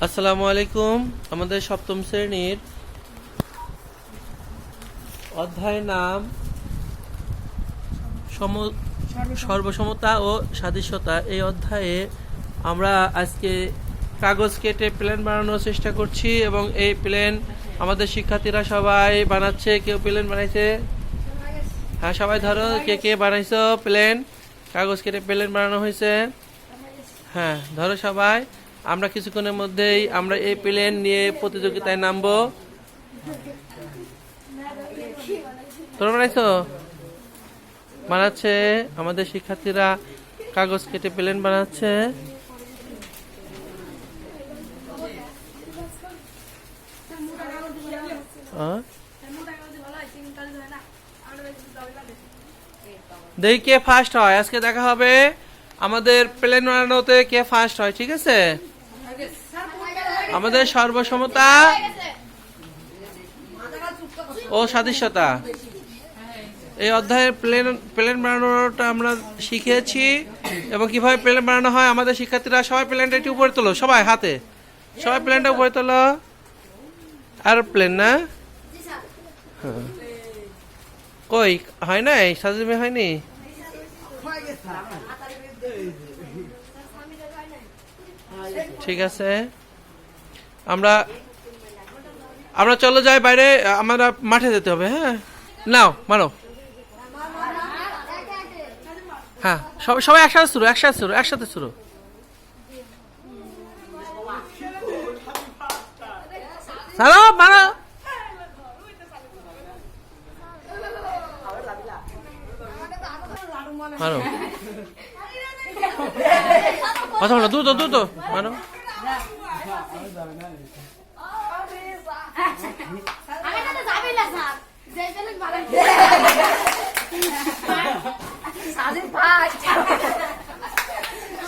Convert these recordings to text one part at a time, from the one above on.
আসসালামু আলাইকুম, আমাদের সপ্তম শ্রেণির অধ্যায় নাম সম- সর্বসমতা ও সাদৃশ্যতা। এই অধ্যায়ে আমরা আজকে কাগজ কেটে প্লেন বানানোর চেষ্টা করছি এবং এই প্লেন আমাদের শিক্ষার্থীরা সবাই বানাচ্ছে। কেউ প্লেন বানাইছে? হ্যাঁ সবাই ধরো, কে কে বানাইছো? প্লেন, কাগজ কেটে প্লেন বানানো হয়েছে। হ্যাঁ ধরো সবাই। আমরা কিছুক্ষণের মধ্যেই আমরা এই প্লেন নিয়ে প্রতিযোগিতায় নামবো। বানাচ্ছে আমাদের শিক্ষার্থীরা কাগজ কেটে প্লেন বানাচ্ছে? দেখি কে ফার্স্ট হয়। আজকে দেখা হবে আমাদের প্লেন বানানোতে কে ফার্স্ট হয়, ঠিক আছে? আমাদের সর্বসমতা ও সাদৃশ্যতা। এই অধ্যায়ে প্লেন প্লেন বানানোটা আমরা শিখেছি এবং কীভাবে প্লেন বানানো হয়, আমাদের শিক্ষার্থীরা সবাই প্লেনটা একটু উপরে তোলো, সবাই হাতে। সবাই প্লেনটা উপরে তোলো। আর প্লেন না? হ্যাঁ। কই, হয় নাই? সাজিমে হয়নি? ঠিক আছে। আমরা আমরা চলো যাই বাইরে, আমরা মাঠে যেতে হবে হ্যাঁ? নাও, মারো। হ্যাঁ সবাই একসাথে শুরু একসাথে শুরু একসাথে শুরু। মারো মারো। মারো। কথা বলো, দ্রুত দ্রুত, মারো।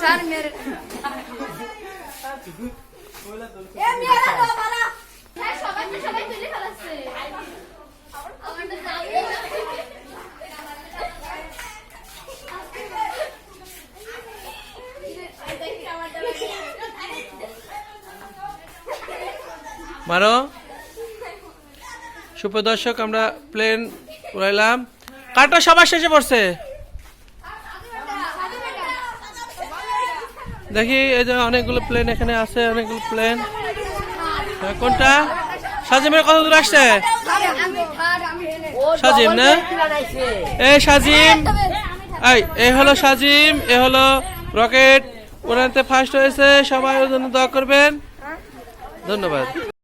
স্যার মেরে এ মেরা তো বাবা হ্যাঁ সবাই সবাই তুলে ফেলাচ্ছে আমার তো না মারো। সুপ্রদর্শক আমরা প্লেন উড়াইলাম। কারটা সবার শেষে পড়ছে। দেখি এই যে অনেকগুলো প্লেন এখানে আছে অনেকগুলো প্লেন হ্যাঁ, কোনটা? সাজিমের কত দূর আসছে? সাজিম না? এই সাজিম। এই হলো সাজিম এ হলো রকেট। ওনাতে ফার্স্ট হয়েছে সবাই ওর জন্য দোয়া করবেন। ধন্যবাদ।